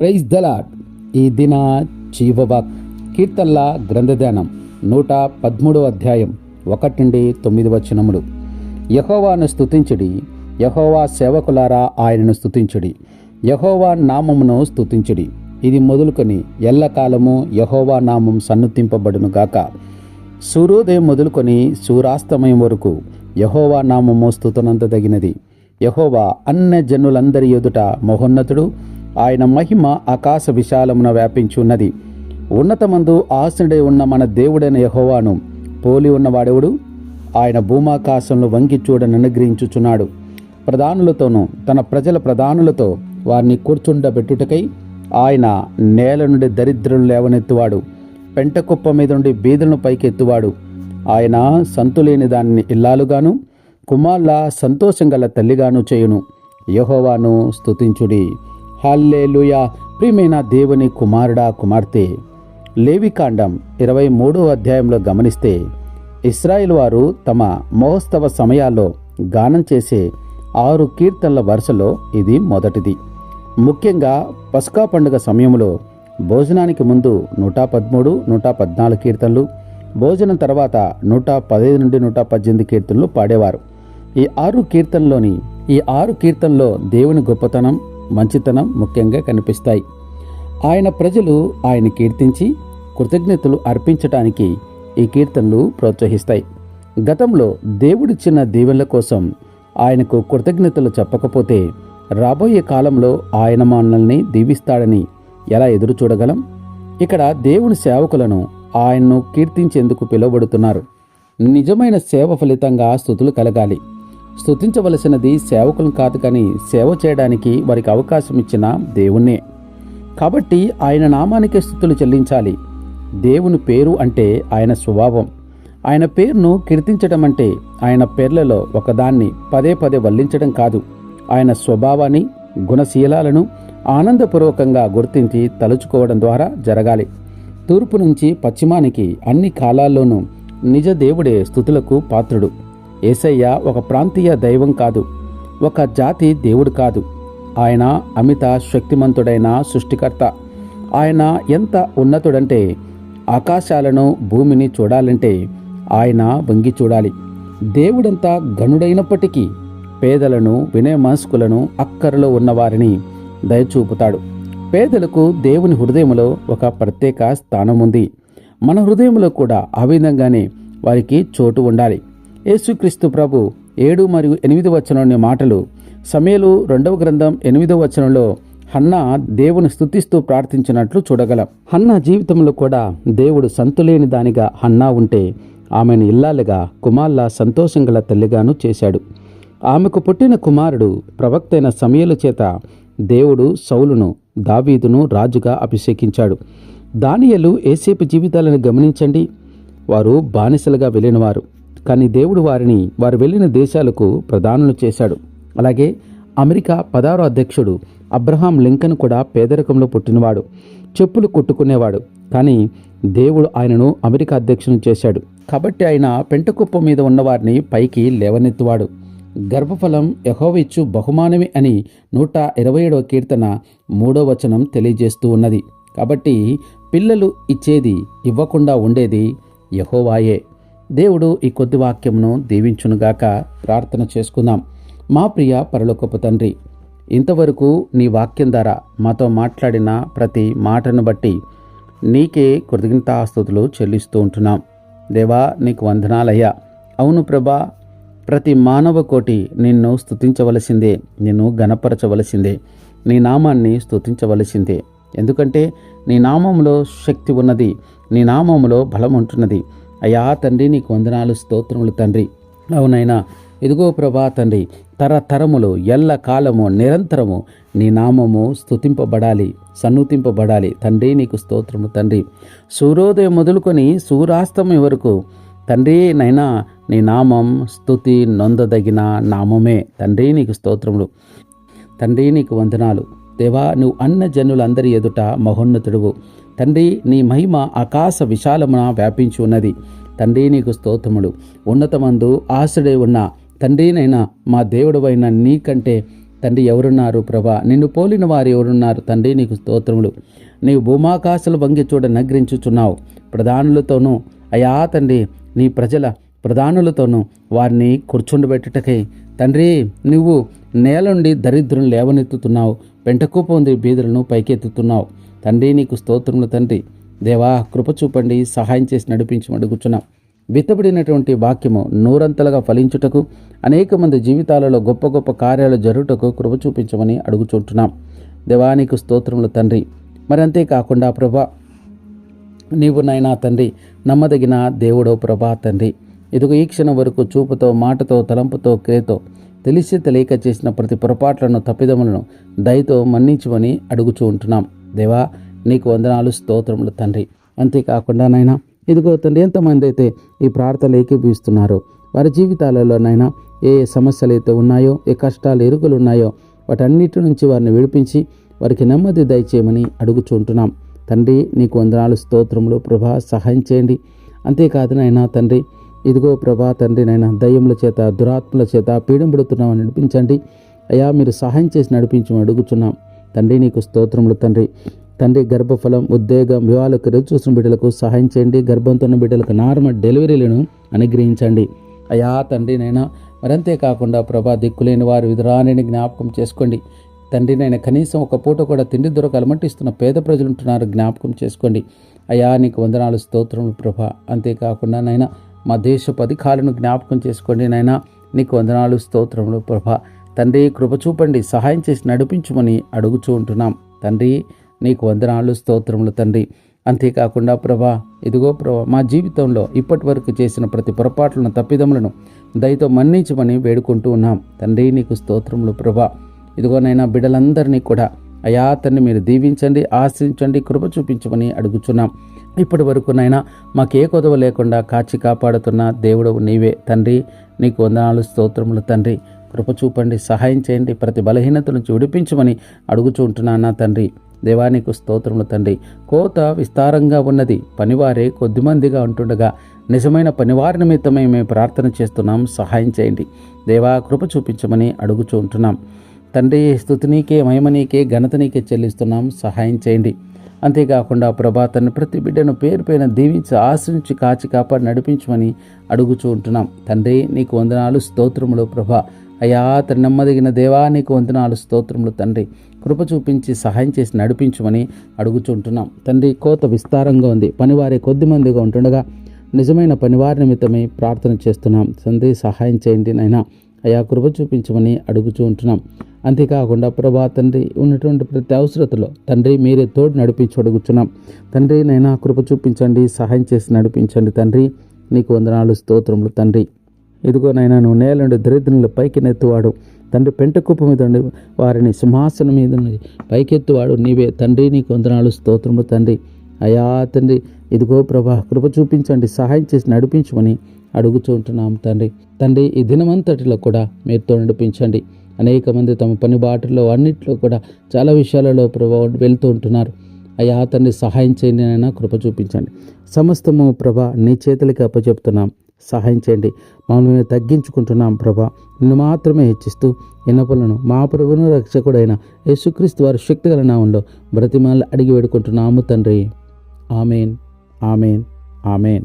Praise దలాట్ ఈ దిన జీవవాక్ కీర్తనల గ్రంథధ్యానం నూట పదమూడవ అధ్యాయం ఒకటి నుండి తొమ్మిది వచనములు. యహోవాను స్తుతించుడి యహోవా సేవకులారా ఆయనను స్తుతించుడి యహోవా నామమును స్తుతించుడి. ఇది మొదలుకొని ఎల్లకాలము యహోవా నామం సన్నుతింపబడును గాక. సూర్యోదయం మొదలుకొని సూరాస్తమయం వరకు యహోవా నామము స్తుతనంతదగినది. యహోవా అన్న జనులందరి ఎదుట మహోన్నతుడు ఆయన మహిమ ఆకాశ విశాలమున వ్యాపించున్నది. ఉన్నతమందు ఆసనుడై ఉన్న మన దేవుడైన యహోవాను పోలి ఉన్నవాడెవడు? ఆయన భూమాకాశంలో వంగి చూడని అనుగ్రహించుచున్నాడు. ప్రధానులతోనూ తన ప్రజల ప్రధానులతో వారిని కూర్చుండబెట్టుటకై ఆయన నేల నుండి దరిద్రులు లేవనెత్తువాడు. పెంట కుప్ప మీద నుండి బీదులను పైకెత్తువాడు. ఆయన సంతులేని దానిని ఇల్లాలుగాను కుమార్ల సంతోషం గల తల్లిగాను చేయును. యహోవాను స్తుతించుడి. హల్లెలూయా. ప్రియమైన దేవుని కుమారుడా కుమార్తె లేవికాండం ఇరవై మూడో అధ్యాయంలో గమనిస్తే ఇస్రాయిల్ వారు తమ మహోత్సవ సమయాల్లో గానం చేసే ఆరు కీర్తనల వరుసలో ఇది మొదటిది. ముఖ్యంగా పస్కా పండుగ సమయంలో భోజనానికి ముందు నూట పదమూడు నూట పద్నాలుగు కీర్తనలు భోజనం తర్వాత నూట పదహైదు నుండి నూట పద్దెనిమిది కీర్తనలు పాడేవారు. ఈ ఆరు కీర్తనలోని ఈ ఆరు కీర్తనలో దేవుని గొప్పతనం మంచితనం ముఖ్యంగా కనిపిస్తాయి. ఆయన ప్రజలు ఆయన కీర్తించి కృతజ్ఞతలు అర్పించటానికి ఈ కీర్తనలు ప్రోత్సహిస్తాయి. గతంలో దేవుడిచ్చిన దీవెనల కోసం ఆయనకు కృతజ్ఞతలు చెప్పకపోతే రాబోయే కాలంలో ఆయన మనల్ని దీవిస్తాడని ఎలా ఎదురు చూడగలం? ఇక్కడ దేవుని సేవకులను ఆయన్ను కీర్తించేందుకు పిలువబడుతున్నారు. నిజమైన సేవ ఫలితంగా స్థుతులు కలగాలి. స్థుతించవలసినది సేవకులను కాదు కానీ సేవ చేయడానికి వారికి అవకాశం ఇచ్చిన దేవుణ్ణే. కాబట్టి ఆయన నామానికే స్థుతులు చెల్లించాలి. దేవుని పేరు అంటే ఆయన స్వభావం. ఆయన పేరును కీర్తించడం అంటే ఆయన పేర్లలో ఒకదాన్ని పదే పదే వల్లించడం కాదు. ఆయన స్వభావాన్ని గుణశీలాలను ఆనందపూర్వకంగా గుర్తించి తలుచుకోవడం ద్వారా జరగాలి. తూర్పు నుంచి పశ్చిమానికి అన్ని కాలాల్లోనూ నిజ దేవుడే స్థుతులకు పాత్రుడు. ఏసయ్య ఒక ప్రాంతీయ దైవం కాదు ఒక జాతి దేవుడు కాదు. ఆయన అమిత శక్తిమంతుడైన సృష్టికర్త. ఆయన ఎంత ఉన్నతుడంటే ఆకాశాలను భూమిని చూడాలంటే ఆయన వంగి చూడాలి. దేవుడంతా గనుడైనప్పటికీ పేదలను వినయమనస్కులను అక్కరలో ఉన్నవారిని దయచూపుతాడు. పేదలకు దేవుని హృదయంలో ఒక ప్రత్యేక స్థానం ఉంది మన హృదయంలో కూడా ఆ విధంగానే వారికి చోటు ఉండాలి. యేసుక్రీస్తు ప్రభు ఏడు మరియు ఎనిమిది వచనంలోని మాటలు సమయలు రెండవ గ్రంథం ఎనిమిదవ వచనంలో హన్నా దేవుని స్థుతిస్తూ ప్రార్థించినట్లు చూడగలం. హన్నా జీవితంలో కూడా దేవుడు సంతులేని దానిగా హన్నా ఉంటే ఆమెను ఇల్లాలుగా కుమార్ల సంతోషం గల తల్లిగాను చేశాడు. ఆమెకు పుట్టిన కుమారుడు ప్రవక్తైన సమయలు చేత దేవుడు సౌలును దావీదును రాజుగా అభిషేకించాడు. దానియలు ఏసేపు జీవితాలను గమనించండి. వారు బానిసలుగా వెళ్ళినవారు. కానీ దేవుడు వారిని వారు వెళ్ళిన దేశాలకు ప్రధానులు చేశాడు. అలాగే అమెరికా పదారో అధ్యక్షుడు అబ్రహాం లింకన్ కూడా పేదరికంలో పుట్టినవాడు. చెప్పులు కొట్టుకునేవాడు. కానీ దేవుడు ఆయనను అమెరికా అధ్యక్షుని చేశాడు. కాబట్టి ఆయన పెంటకుప్ప మీద ఉన్నవారిని పైకి లేవనెత్తువాడు. గర్భఫలం యహోవిచ్చు బహుమానమే అని నూట ఇరవై ఏడవ కీర్తన మూడో వచనం తెలియజేస్తూ ఉన్నది. కాబట్టి పిల్లలు ఇచ్చేది ఇవ్వకుండా ఉండేది యహోవాయే. దేవుడు ఈ కొద్ది వాక్యమును దీవించునుగాక ప్రార్థన చేసుకుందాం. మా ప్రియ పరలోకపు తండ్రి ఇంతవరకు నీ వాక్యం ద్వారా మాతో మాట్లాడిన ప్రతి మాటను బట్టి నీకే కృతజ్ఞతాస్తుతులు చెల్లిస్తూ ఉంటున్నాం. దేవా నీకు వందనాలయ్యా. అవును ప్రభా ప్రతి మానవ కోటి నిన్ను స్థుతించవలసిందే నిన్ను గణపరచవలసిందే నీ నామాన్ని స్థుతించవలసిందే ఎందుకంటే నీ నామంలో శక్తి ఉన్నది నీ నామంలో బలం ఉంటున్నది అయ్యా తండ్రి నీకు వందనాలు స్తోత్రములు తండ్రి. అవునైనా ఇదిగో ప్రభా తండ్రి తరతరములు ఎల్ల కాలము నిరంతరము నీ నామము స్తుతింపబడాలి సన్నుతింపబడాలి. తండ్రి నీకు స్తోత్రము తండ్రి. సూర్యోదయం మొదలుకొని సూర్యాస్తమయం వరకు తండ్రి నైనా నీ నామం స్తుతి నొందదగిన నామమే. తండ్రి నీకు స్తోత్రములు. తండ్రి నీకు వందనాలు. దేవా నువ్వు అన్న జనులందరి ఎదుట మహోన్నతుడువు. తండ్రి నీ మహిమ ఆకాశ విశాలమున వ్యాపించి ఉన్నది. తండ్రి నీకు స్తోత్రములు. ఉన్నతమందు ఆశడై ఉన్న తండ్రినైనా మా దేవుడవైన నీకంటే తండ్రి ఎవరున్నారు ప్రభా? నిన్ను పోలిన వారు ఎవరున్నారు? తండ్రి నీకు స్తోత్రములు. నీవు భూమాకాశలు వంగి చూడ నగ్రించుచున్నావు. ప్రధానులతోనూ అయా తండ్రి నీ ప్రజల ప్రధానులతోనూ వారిని కూర్చుండబెట్టుటకై తండ్రి నువ్వు నేల నుండి దరిద్రులను లేవనెత్తుతున్నావు. పెంటకూపొంది బీదులను పైకెత్తుతున్నావు. తండ్రి నీకు స్తోత్రములు తండ్రి. దేవా కృప చూపండి సహాయం చేసి నడిపించి అడుగుచున్నాం. విత్తబడినటువంటి వాక్యము నూరంతలుగా ఫలించుటకు అనేక మంది జీవితాలలో గొప్ప గొప్ప కార్యాలు జరుగుటకు కృప చూపించమని అడుగుచుంటున్నాం. దేవానికి స్తోత్రములు తండ్రి. మరి అంతేకాకుండా ప్రభా నీవు నైనా తండ్రి నమ్మదగిన దేవుడో ప్రభా తండ్రి. ఇదిగో ఈ క్షణం వరకు చూపుతో మాటతో తలంపుతో క్రియతో తెలిసి తెలియక చేసిన ప్రతి పొరపాట్లను తప్పిదములను దయతో మన్నించమని అడుగుచూ ఉంటున్నాం దేవా నీకు వందనాలు స్తోత్రములు తండ్రి. అంతేకాకుండా నైనా ఇదిగో తండ్రి ఎంతమంది అయితే ఈ ప్రార్థనలు ఏకీపిస్తున్నారో వారి జీవితాలలోనైనా ఏ ఏ సమస్యలు అయితే ఉన్నాయో ఏ కష్టాలు ఎరుకలు ఉన్నాయో వాటన్నిటి నుంచి వారిని విడిపించి వారికి నెమ్మది దయచేయమని అడుగుచుంటున్నాం తండ్రి నీకు వందనాలు స్తోత్రములు ప్రభా సహాయం చేయండి. అంతేకాదు నాయనా తండ్రి ఇదిగో ప్రభా తండ్రి నాయన దయ్యముల చేత దురాత్మల చేత పీడింపడుతున్నామని నడిపించండి. అయ్యా మీరు సహాయం చేసి నడిపించమని అడుగుచున్నాం. తండ్రి నీకు స్తోత్రములు తండ్రి. తండ్రి గర్భఫలం ఉద్వేగం వివాహాలకు ఎదురు చూసిన బిడ్డలకు సహాయం చేయండి. గర్భంతో ఉన్న బిడ్డలకు నార్మల్ డెలివరీలను అనుగ్రహించండి. అయా తండ్రి నైనా మరంతే కాకుండా ప్రభా దిక్కులేని వారు విధురాని జ్ఞాపకం చేసుకోండి. తండ్రి నైనా కనీసం ఒక పూట కూడా తిండి దొరక అలమటిస్తున్న పేద ప్రజలు ఉంటున్నారు జ్ఞాపకం చేసుకోండి. అయా నీకు వందనాలు స్తోత్రములు ప్రభా. అంతేకాకుండా నైనా మా దేశపు అధికారులను జ్ఞాపకం చేసుకోండి నైనా నీకు వందనాలు స్తోత్రములు ప్రభా. తండ్రి కృప చూపండి సహాయం చేసి నడిపించమని అడుగుచూ ఉంటున్నాం. తండ్రి నీకు వందనాలు స్తోత్రములు తండ్రి. అంతేకాకుండా ప్రభా ఇదిగో ప్రభా మా జీవితంలో ఇప్పటి వరకు చేసిన ప్రతి పొరపాట్లను తప్పిదములను దయతో మన్నించమని వేడుకుంటూ ఉన్నాం. తండ్రి నీకు స్తోత్రములు ప్రభా. ఇదిగోనైనా బిడ్డలందరినీ కూడా అయా తన్ని మీరు దీవించండి ఆశ్రయించండి కృప చూపించమని అడుగుచున్నాం. ఇప్పటి వరకునైనా మాకే కొదవ లేకుండా కాచి కాపాడుతున్న దేవుడవు నీవే. తండ్రి నీకు వందనాలు స్తోత్రములు తండ్రి. కృప చూపండి సహాయం చేయండి ప్రతి బలహీనత నుంచి విడిపించమని అడుగుచుంటున్నానా తండ్రి. దేవానికి స్తోత్రములు తండ్రి. కోత విస్తారంగా ఉన్నది పనివారే కొద్దిమందిగా ఉంటుండగా నిజమైన పనివారి నిమిత్తమై మేము ప్రార్థన చేస్తున్నాం సహాయం చేయండి. దేవా కృప చూపించమని అడుగుచూ ఉంటున్నాం. తండ్రి స్థుతి నీకే మహిమ నీకే ఘనత నీకే చెల్లిస్తున్నాం సహాయం చేయండి. అంతేకాకుండా ప్రభా తన ప్రతి బిడ్డను పేరు పైన దీవించి ఆశ్రయించి కాచి కాపాడి నడిపించమని అడుగుచూ ఉంటున్నాం. తండ్రి నీకు వందనాలు స్తోత్రములు ప్రభా. అయ్యా తన నెమ్మదిగిన దేవా నీకు వందనాలు స్తోత్రములు తండ్రి. కృప చూపించి సహాయం చేసి నడిపించమని అడుగుచుంటున్నాం. తండ్రి కోత విస్తారంగా ఉంది. పనివారే కొద్దిమందిగా ఉంటుండగా నిజమైన పనివారి నిమిత్తమై ప్రార్థన చేస్తున్నాం. తండ్రి సహాయం చేయండి నైనా అయా కృప చూపించమని అడుగుచూ ఉంటున్నాం అంతేకాకుండా ప్రభా తండ్రి ఉన్నటువంటి ప్రతి అవసరతలో తండ్రి మీరే తోడు నడిపించి అడుగుచున్నాం. తండ్రి నైనా కృప చూపించండి సహాయం చేసి నడిపించండి తండ్రి. నీకు వందనాలు స్తోత్రములు తండ్రి. ఇదిగో నైనా నువ్వు నేల నుండి దరిద్రుల పైకి నెత్తువాడు. తండ్రి పెంటకుప్ప మీద ఉండి వారిని సింహాసనం మీద నుండి పైకెత్తువాడు. నీవే తండ్రి నీ కొందనాలు స్తోత్రము తండ్రి. అయా తండ్రి ఇదిగో ప్రభా కృప చూపించండి సహాయం చేసి నడిపించమని అడుగుచుంటున్నాం తండ్రి. తండ్రి ఈ దినమంతటిలో కూడా మీరుతో నడిపించండి. అనేక మంది తమ పని బాటల్లో అన్నిట్లో కూడా చాలా విషయాలలో ప్రభా వెళ్తూ ఉంటున్నారు. అయ్యా తండ్రి సహాయం చేయండి నైనా కృప చూపించండి. సమస్తము ప్రభా నీ చేతులకి అప్పచెప్తున్నాం. సహాయం చేయండి. మమ్మల్ని మేము తగ్గించుకుంటున్నాం ప్రభా. నిన్ను మాత్రమే హెచ్చిస్తూ ఎన్నపలను మా ప్రభును రక్షకుడైన యేసుక్రీస్తు వారి శక్తిగల నామంలో బ్రతిమాలను అడిగి వేడుకుంటున్నాము తండ్రి. ఆమెన్. ఆమెన్. ఆమెన్.